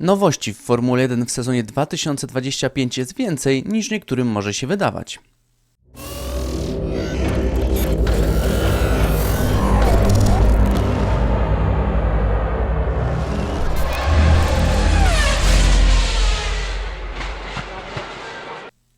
Nowości w Formule 1 w sezonie 2025 jest więcej niż niektórym może się wydawać.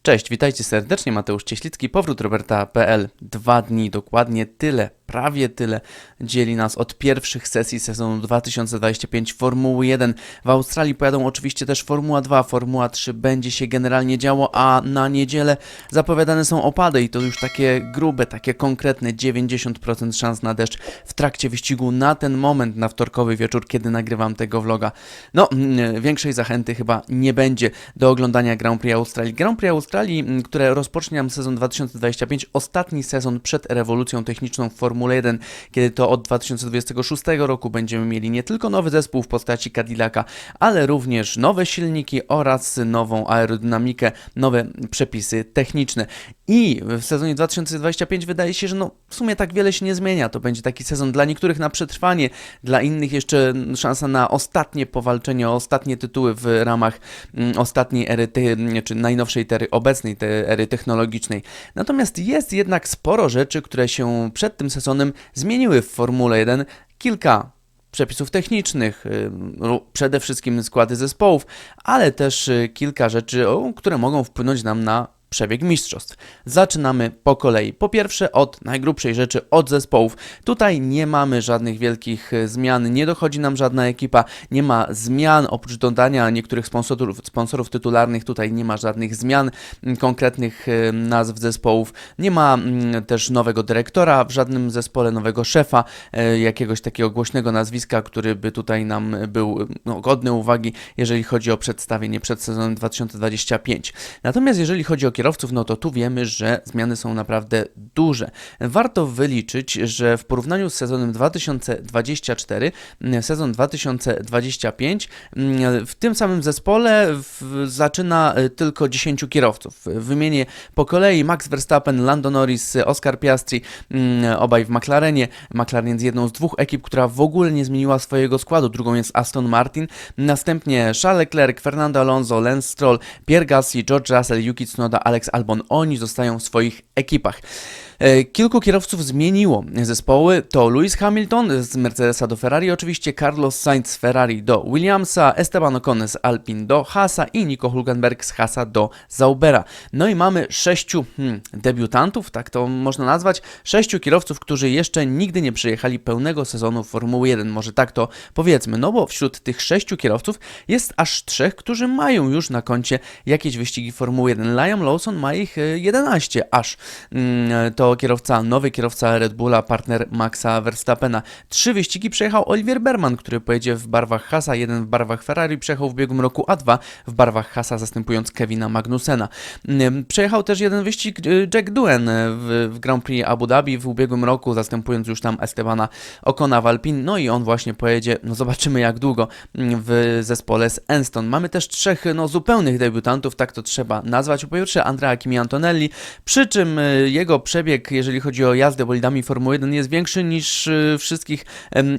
Cześć, witajcie serdecznie, Mateusz Cieślicki, powrót Roberta.pl. Dwa dni, dokładnie tyle, prawie tyle dzieli nas od pierwszych sesji sezonu 2025 Formuły 1. W Australii pojadą oczywiście też Formuła 2, Formuła 3 będzie się generalnie działo, a na niedzielę zapowiadane są opady i to już takie grube, takie konkretne 90% szans na deszcz w trakcie wyścigu na ten moment, na wtorkowy wieczór, kiedy nagrywam tego vloga. No, mm, większej zachęty chyba nie będzie do oglądania Grand Prix Australii. Grand Prix Australii, m, które rozpocznie nam sezon 2025, ostatni sezon przed rewolucją techniczną w Formule 1, kiedy to od 2026 roku będziemy mieli nie tylko nowy zespół w postaci Cadillaca, ale również nowe silniki oraz nową aerodynamikę, nowe przepisy techniczne. I w sezonie 2025 wydaje się, że no w sumie tak wiele się nie zmienia. To będzie taki sezon dla niektórych na przetrwanie, dla innych jeszcze szansa na ostatnie powalczenie, ostatnie tytuły w ramach mm, ostatniej ery, czy najnowszej tery, obecnej te, ery technologicznej. Natomiast jest jednak sporo rzeczy, które się przed tym sezonem zmieniły w Formule 1. Kilka przepisów technicznych, y, no, przede wszystkim składy zespołów, ale też y, kilka rzeczy, które mogą wpłynąć nam na przebieg mistrzostw. Zaczynamy po kolei. Po pierwsze od najgrubszej rzeczy, od zespołów. Tutaj nie mamy żadnych wielkich e, zmian, nie dochodzi nam żadna ekipa, nie ma zmian, oprócz dodania niektórych sponsorów, sponsorów tytularnych, tutaj nie ma żadnych zmian konkretnych e, nazw zespołów, nie ma też nowego dyrektora w żadnym zespole, nowego szefa, e, jakiegoś takiego głośnego nazwiska, który by tutaj nam był no, godny uwagi, jeżeli chodzi o przedstawienie przed sezonem 2025. Natomiast jeżeli chodzi o kierowców, no to tu wiemy, że zmiany są naprawdę duże. Warto wyliczyć, że w porównaniu z sezonem 2024, mm, sezon 2025, mm, w tym samym zespole w, zaczyna y, tylko 10 kierowców. Wymienię po kolei Max Verstappen, Lando Norris, Oscar Piastri, mm, obaj w McLarenie. McLaren jest jedną z dwóch ekip, która w ogóle nie zmieniła swojego składu. Drugą jest Aston Martin. Następnie Charles Leclerc, Fernando Alonso, Lance Stroll, Pierre Gasly, George Russell, Yuki Tsunoda, Alex Albon. Oni zostają w swoich ekipach. E, Kilku kierowców zmieniło zespoły. To Lewis Hamilton z Mercedesa do Ferrari, oczywiście Carlos Sainz z Ferrari do Williamsa, Esteban Ocon z Alpine do Haasa i Nico Hulkenberg z Haasa do Zaubera. No i mamy sześciu hmm, debiutantów, tak to można nazwać, sześciu kierowców, którzy jeszcze nigdy nie przejechali pełnego sezonu Formuły 1. Może tak to powiedzmy, no bo wśród tych sześciu kierowców jest aż trzech, którzy mają już na koncie jakieś wyścigi Formuły 1. Liam Lawson ma ich e, 11 aż. Mm, To kierowca, nowy kierowca Red Bulla, partner Maxa Verstappena. Trzy wyścigi przejechał Oliver Berman, który pojedzie w barwach Hasa, jeden w barwach Ferrari, przejechał w ubiegłym roku, a dwa w barwach Hasa, zastępując Kevina Magnusena. Przejechał też jeden wyścig e, Jack Doohan w, w Grand Prix Abu Dhabi w ubiegłym roku, zastępując już tam Estebana Ocona w Alpine. No i on właśnie pojedzie, no zobaczymy jak długo, w zespole z Enston. Mamy też trzech no, zupełnych debiutantów, tak to trzeba nazwać. Po pierwsze Andrea Kimi Antonelli, przy czym y, jego przebieg, jeżeli chodzi o jazdę bolidami Formuły 1 jest większy niż y, wszystkich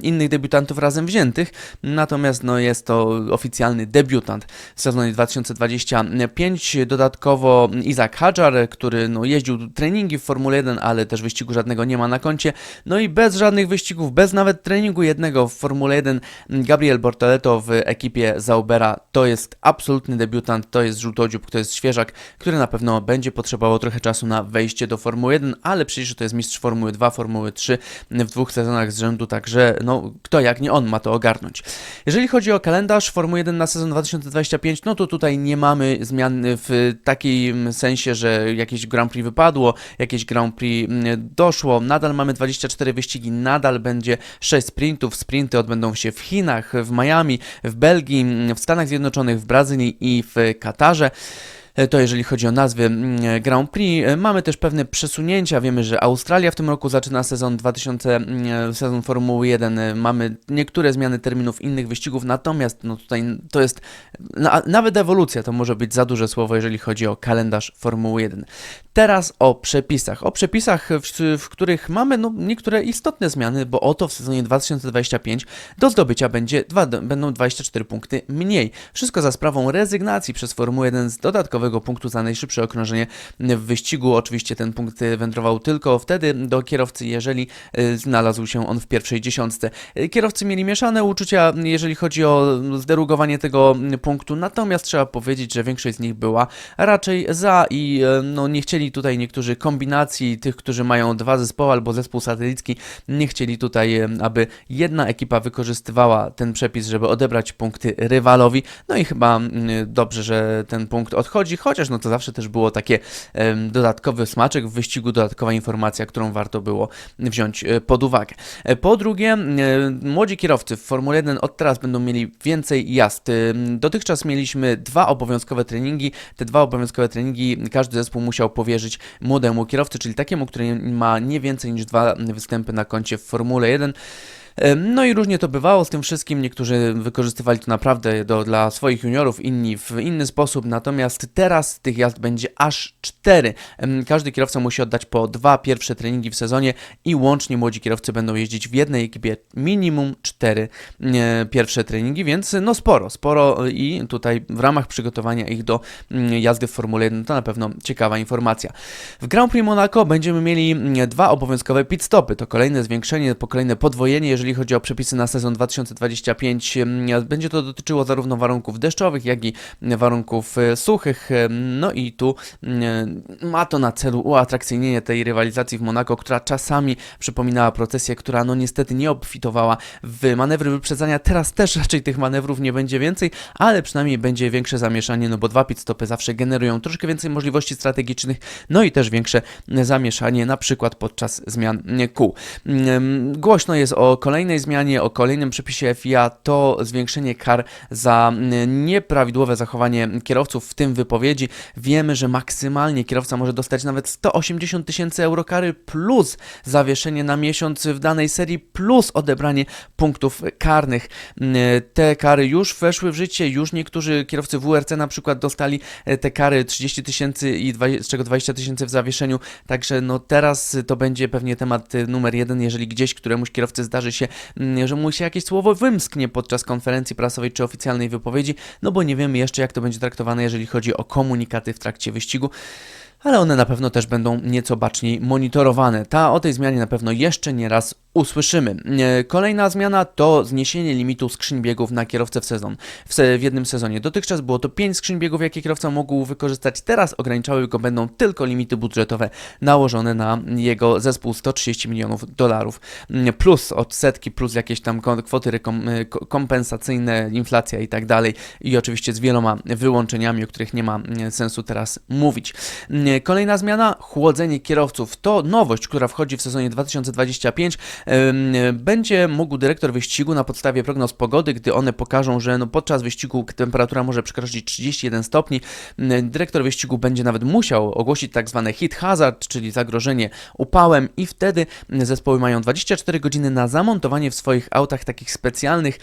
innych debiutantów razem wziętych, natomiast no, jest to oficjalny debiutant w sezonie 2025. Dodatkowo Isaac Hadjar, który no, jeździł treningi w Formule 1, ale też wyścigu żadnego nie ma na koncie. No i bez żadnych wyścigów, bez nawet treningu jednego w Formule 1, Gabriel Bortoleto w ekipie Zaubera to jest absolutny debiutant, to jest żółtodziób, to jest świeżak, który na pewno będzie potrzebował trochę czasu na wejście do Formuły 1, ale przecież to jest mistrz Formuły 2, Formuły 3 w dwóch sezonach z rzędu, także no kto jak nie on ma to ogarnąć. Jeżeli chodzi o kalendarz Formuły 1 na sezon 2025, no to tutaj nie mamy zmian w takim sensie, że jakieś Grand Prix wypadło, jakieś Grand Prix mm, doszło, nadal mamy 24 wyścigi, nadal będzie 6 sprintów, sprinty odbędą się w Chinach, w Miami, w Belgii, w Stanach Zjednoczonych, w Brazylii i w Katarze. E, To jeżeli chodzi o nazwy mm, Grand Prix. E, Mamy też pewne przesunięcia. Wiemy, że Australia w tym roku zaczyna sezon 2000, mm, sezon Formuły 1. E, Mamy niektóre zmiany terminów innych wyścigów, natomiast no tutaj to jest na, nawet ewolucja to może być za duże słowo, jeżeli chodzi o kalendarz Formuły 1. Teraz o przepisach. O przepisach, w, w których mamy no, niektóre istotne zmiany, bo oto w sezonie 2025 do zdobycia będzie dwa, będą 24 punkty mniej. Wszystko za sprawą rezygnacji przez Formułę 1 z punktu za najszybsze okrążenie w wyścigu. Oczywiście ten punkt wędrował tylko wtedy do kierowcy, jeżeli y, znalazł się on w pierwszej dziesiątce. Y, Kierowcy mieli mieszane uczucia, jeżeli chodzi o zderugowanie tego punktu, natomiast trzeba powiedzieć, że większość z nich była raczej za i e, no, nie chcieli tutaj niektórzy kombinacji tych, którzy mają dwa zespoły albo zespół satelicki, nie chcieli tutaj, e, aby jedna ekipa wykorzystywała ten przepis, żeby odebrać punkty rywalowi. No i chyba mm, dobrze, że ten punkt odchodzi, chociaż no to zawsze też było takie dodatkowy smaczek w wyścigu, dodatkowa informacja, którą warto było wziąć e, pod uwagę. E, Po drugie, e, młodzi kierowcy w Formule 1 od teraz będą mieli więcej jazd. Dotychczas mieliśmy dwa obowiązkowe treningi. Te dwa obowiązkowe treningi każdy zespół musiał powierzyć młodemu kierowcy, czyli takiemu, który ma nie więcej niż dwa występy na koncie w Formule 1. No i różnie to bywało z tym wszystkim. Niektórzy wykorzystywali to naprawdę do, dla swoich juniorów, inni w inny sposób. Natomiast teraz tych jazd będzie aż cztery. Em, Każdy kierowca musi oddać po dwa pierwsze treningi w sezonie i łącznie młodzi kierowcy będą jeździć w jednej ekipie minimum cztery e, pierwsze treningi, więc no sporo, sporo i tutaj w ramach przygotowania ich do jazdy w Formule 1 to na pewno ciekawa informacja. W Grand Prix Monaco będziemy mieli dwa obowiązkowe pit stopy. To kolejne zwiększenie, po kolejne podwojenie, jeżeli chodzi o przepisy na sezon 2025. Mm, Będzie to dotyczyło zarówno warunków deszczowych, jak i warunków e, suchych. Em, No i tu mm, ma to na celu uatrakcyjnienie tej rywalizacji w Monako, która czasami przypominała procesję, która no niestety nie obfitowała w manewry wyprzedzania. Teraz też raczej tych manewrów nie będzie więcej, ale przynajmniej będzie większe zamieszanie, no bo dwa pit stopy zawsze generują troszkę więcej możliwości strategicznych, no i też większe zamieszanie, na przykład podczas zmian kół. Mm, Głośno jest o kolejnej zmianie, o kolejnym przepisie FIA, to zwiększenie kar za nieprawidłowe zachowanie kierowców, w tym wypowiedzi. Wiemy, że maksymalnie kierowca może dostać nawet 180 tysięcy euro kary plus zawieszenie na miesiąc w danej serii plus odebranie punktów karnych. Te kary już weszły w życie, już niektórzy kierowcy WRC na przykład dostali e, te kary 30 tysięcy i z czego 20 tysięcy w zawieszeniu, także no teraz to będzie pewnie temat e, numer jeden, jeżeli gdzieś któremuś kierowcy zdarzy się, mm, że mu się jakieś słowo wymsknie podczas konferencji prasowej czy oficjalnej wypowiedzi, no bo nie wiemy jeszcze jak to będzie traktowane, jeżeli chodzi o komunikaty w trakcie wyścigu ale one na pewno też będą nieco baczniej monitorowane. Ta o tej zmianie na pewno jeszcze nie raz usłyszymy. E, Kolejna zmiana to zniesienie limitu skrzyń biegów na kierowcę w sezon. W, se, w jednym sezonie. Dotychczas było to 5 skrzyń biegów, jakie kierowca mógł wykorzystać. Teraz ograniczały go będą tylko limity budżetowe nałożone na jego zespół 130 milionów dolarów. Mm, Plus odsetki, plus jakieś tam kwoty e, ko- kompensacyjne, inflacja i tak dalej. I oczywiście z wieloma wyłączeniami, o których nie ma mm, sensu teraz mówić. Mm, Kolejna zmiana, chłodzenie kierowców. To nowość, która wchodzi w sezonie 2025. Będzie mógł dyrektor wyścigu na podstawie prognoz pogody, gdy one pokażą, że no podczas wyścigu temperatura może przekroczyć 31 stopni, dyrektor wyścigu będzie nawet musiał ogłosić tak zwane hit hazard, czyli zagrożenie upałem i wtedy zespoły mają 24 godziny na zamontowanie w swoich autach takich specjalnych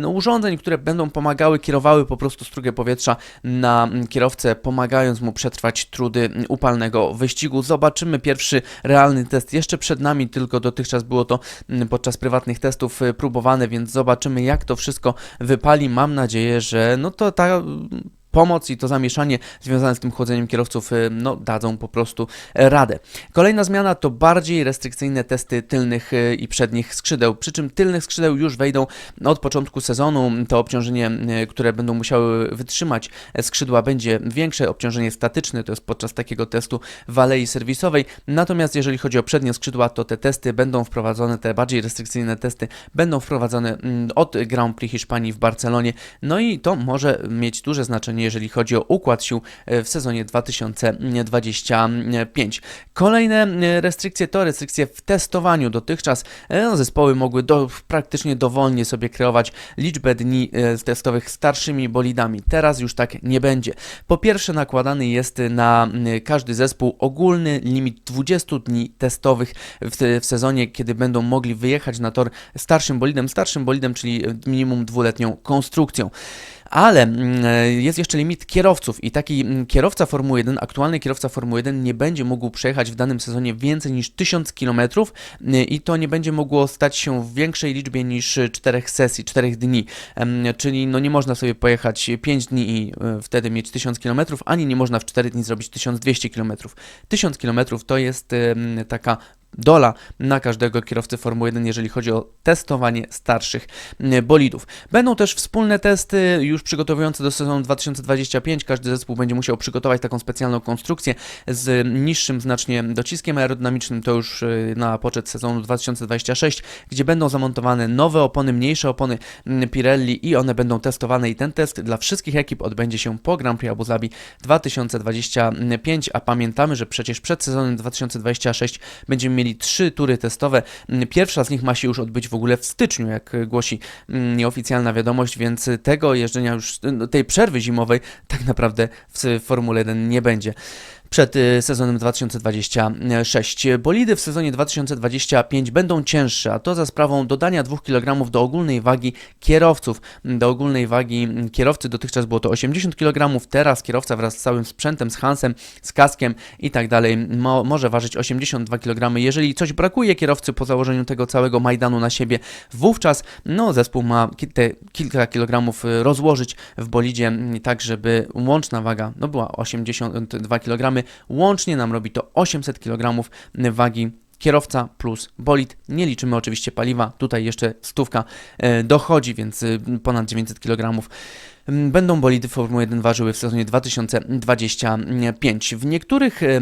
no, urządzeń, które będą pomagały, kierowały po prostu strugę powietrza na kierowcę, pomagając mu przetrwać trudy upalnego wyścigu. Zobaczymy pierwszy realny test jeszcze przed nami, tylko dotychczas było to mm, podczas prywatnych testów y, próbowane, więc zobaczymy jak to wszystko wypali. Mam nadzieję, że no to ta pomoc i to zamieszanie związane z tym chłodzeniem kierowców y, no, dadzą po prostu e, radę. Kolejna zmiana to bardziej restrykcyjne testy tylnych y, i przednich skrzydeł, przy czym tylnych skrzydeł już wejdą od początku sezonu. To obciążenie, y, które będą musiały wytrzymać e, skrzydła będzie większe, obciążenie statyczne, to jest podczas takiego testu w alei serwisowej. Natomiast jeżeli chodzi o przednie skrzydła, to te testy będą wprowadzone, te bardziej restrykcyjne testy będą wprowadzone mm, od Grand Prix Hiszpanii w Barcelonie. No i to może mieć duże znaczenie, zupełnie, jeżeli chodzi o układ sił e, w sezonie 2025. Kolejne e, restrykcje to restrykcje w testowaniu. Dotychczas e, no, zespoły mogły do, praktycznie dowolnie sobie kreować liczbę dni testowych starszymi bolidami. Teraz już tak nie będzie. Po pierwsze, nakładany jest na każdy zespół ogólny limit 20 dni testowych w, w sezonie, kiedy będą mogli wyjechać na tor starszym bolidem, starszym bolidem, czyli minimum dwuletnią konstrukcją. Ale mm, e, jest jeszcze limit kierowców i taki mm, kierowca Formuły 1, aktualny kierowca Formuły 1 nie będzie mógł przejechać w danym sezonie więcej niż 1000 km i to nie będzie mogło stać się w większej liczbie niż 4 sesji, 4 dni. Czyli no nie można sobie pojechać 5 dni i e, wtedy mieć 1000 km, ani nie można w 4 dni zrobić 1200 km. 1000 km to jest taka dola na każdego kierowcy Formuły 1, jeżeli chodzi o testowanie starszych mm, bolidów. Będą też wspólne testy już przygotowujące do sezonu 2025. Każdy zespół będzie musiał przygotować taką specjalną konstrukcję z niższym znacznie dociskiem aerodynamicznym. To już y, na poczet sezonu 2026, gdzie będą zamontowane nowe opony, mniejsze opony Pirelli i one będą testowane i ten test dla wszystkich ekip odbędzie się po Grand Prix Abu Zabi 2025, a pamiętamy, że przecież przed sezonem 2026 będziemy mieli trzy tury testowe. Mm, Pierwsza z nich ma się już odbyć w ogóle w styczniu, jak y, głosi mm, nieoficjalna wiadomość, więc tego jeżdżenia już, no, tej przerwy zimowej tak naprawdę w Formule 1 nie będzie przed y, sezonem 2026. Bolidy w sezonie 2025 będą cięższe, a to za sprawą dodania 2 kg do ogólnej wagi kierowców. Do ogólnej wagi kierowcy dotychczas było to 80 kg, teraz kierowca wraz z całym sprzętem, z Hansem, z kaskiem i tak dalej mo może ważyć 82 kg. Jeżeli coś brakuje kierowcy po założeniu tego całego Majdanu na siebie, wówczas no, zespół ma te kilka kilogramów y, rozłożyć w bolidzie, mm, tak żeby łączna waga no, była 82 kg. Łącznie nam robi to 800 kg wagi kierowca plus bolid. Nie liczymy oczywiście paliwa, tutaj jeszcze stówka e, dochodzi, więc e, ponad 900 kg. Będą bolidy Formuły 1 ważyły w sezonie 2025. W niektórych e,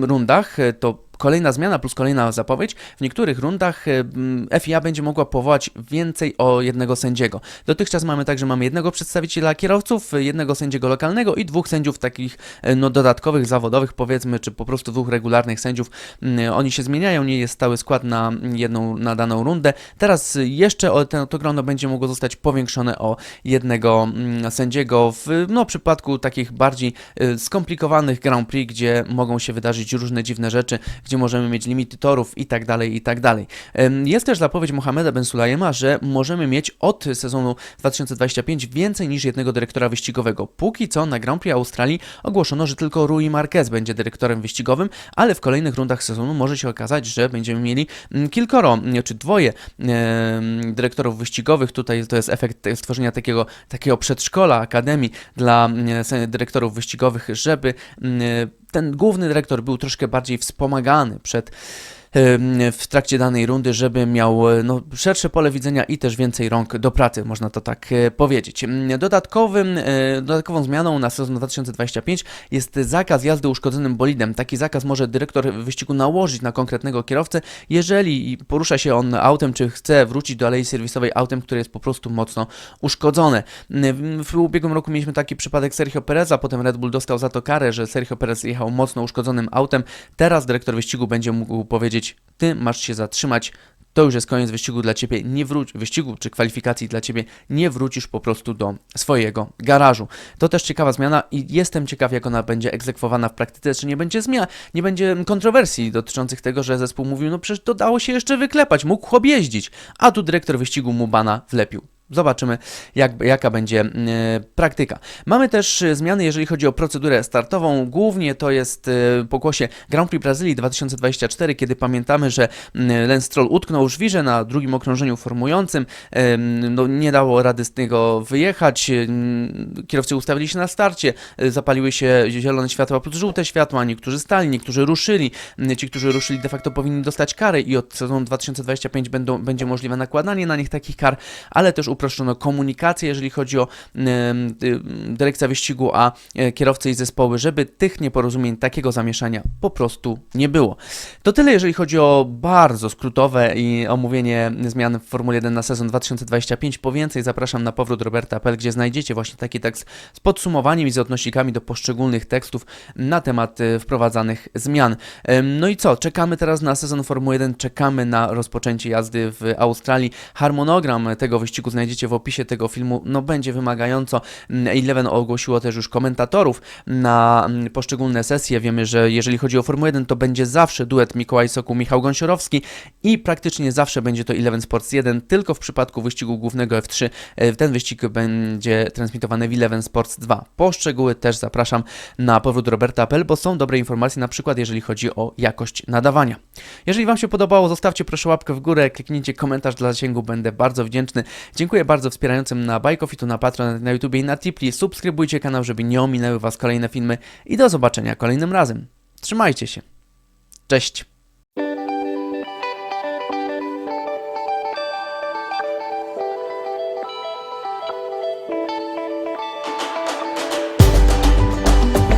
rundach e, to kolejna zmiana plus kolejna zapowiedź. W niektórych rundach e, m, FIA będzie mogła powołać więcej o jednego sędziego. Dotychczas mamy tak, że mamy jednego przedstawiciela kierowców, jednego sędziego lokalnego i dwóch sędziów takich e, no, dodatkowych, zawodowych powiedzmy, czy po prostu dwóch regularnych sędziów. Mm, Oni się zmieniają, nie jest stały skład na jedną, na daną rundę. Teraz jeszcze ten, to grono będzie mogło zostać powiększone o jednego mm, sędziego w no, przypadku takich bardziej y, skomplikowanych Grand Prix, gdzie mogą się wydarzyć różne dziwne rzeczy, gdzie możemy mieć limity torów i tak dalej, i tak dalej. Jest też zapowiedź Mohameda Ben Sulayema, że możemy mieć od sezonu 2025 więcej niż jednego dyrektora wyścigowego. Póki co na Grand Prix Australii ogłoszono, że tylko Rui Marquez będzie dyrektorem wyścigowym, ale w kolejnych rundach sezonu może się okazać, że będziemy mieli mm, kilkoro czy dwoje dyrektorów wyścigowych. Tutaj to jest efekt stworzenia takiego, takiego przedszkola, akademii dla mm, dyrektorów wyścigowych, żeby mm, ten główny dyrektor był troszkę bardziej wspomagany przed w trakcie danej rundy, żeby miał e, no, szersze pole widzenia i też więcej rąk do pracy, można to tak e, powiedzieć. Dodatkowym, e, dodatkową zmianą na sezon 2025 jest zakaz jazdy uszkodzonym bolidem. Taki zakaz może dyrektor wyścigu nałożyć na konkretnego kierowcę, jeżeli porusza się on autem, czy chce wrócić do alei serwisowej autem, które jest po prostu mocno uszkodzone. W ubiegłym roku mieliśmy taki przypadek Sergio Pereza, potem Red Bull dostał za to karę, że Sergio Perez jechał mocno uszkodzonym autem. Teraz dyrektor wyścigu będzie mógł powiedzieć, ty masz się zatrzymać, to już jest koniec wyścigu dla ciebie, nie wróć, wyścigu czy kwalifikacji dla ciebie, nie wrócisz po prostu do swojego garażu. To też ciekawa zmiana i jestem ciekaw, jak ona będzie egzekwowana w praktyce, czy nie będzie zmian, nie będzie kontrowersji dotyczących tego, że zespół mówił, no przecież to dało się jeszcze wyklepać, mógł chłop jeździć, a tu dyrektor wyścigu mu bana wlepił. Zobaczymy, jak, jaka będzie e, praktyka. Mamy też e, zmiany, jeżeli chodzi o procedurę startową. Głównie to jest e, pokłosie Grand Prix Brazylii 2024, kiedy pamiętamy, że Lance Stroll utknął w żwirze na drugim okrążeniu formującym. No, nie dało rady z niego wyjechać. Kierowcy ustawili się na starcie, zapaliły się zielone światła plus żółte światła. Niektórzy stali, niektórzy ruszyli. Ci, którzy ruszyli, de facto powinni dostać kary i od sezonu 2025 będą, będzie możliwe nakładanie na nich takich kar, ale też uproszczono komunikację, jeżeli chodzi o dyrekcja wyścigu, a e, kierowcy i zespoły, żeby tych nieporozumień, takiego zamieszania po prostu nie było. To tyle, jeżeli chodzi o bardzo skrótowe i omówienie zmian w Formule 1 na sezon 2025. Po więcej zapraszam na powrót Roberta.pl, gdzie znajdziecie właśnie taki tekst z podsumowaniem i z odnośnikami do poszczególnych tekstów na temat e, wprowadzanych zmian. No i co? Czekamy teraz na sezon Formuły 1, czekamy na rozpoczęcie jazdy w Australii. Harmonogram tego wyścigu znajdziecie w opisie tego filmu. No będzie wymagająco. Eleven ogłosiło też już komentatorów na mm, poszczególne sesje. Wiemy, że jeżeli chodzi o Formułę 1, to będzie zawsze duet Mikołaj Soku, Michał Gąsiorowski i praktycznie zawsze będzie to Eleven Sports 1, tylko w przypadku wyścigu głównego F3 e, ten wyścig będzie transmitowany w Eleven Sports 2. Po szczegóły też zapraszam na powrót Roberta.pl, bo są dobre informacje, na przykład jeżeli chodzi o jakość nadawania. Jeżeli Wam się podobało, zostawcie proszę łapkę w górę, kliknijcie komentarz dla zasięgu, będę bardzo wdzięczny. Dziękuję bardzo wspierającym na Bajkofitu, na Patreon, na YouTube i na Tipli. Subskrybujcie kanał, żeby nie ominęły Was kolejne filmy i do zobaczenia kolejnym razem. Trzymajcie się. Cześć.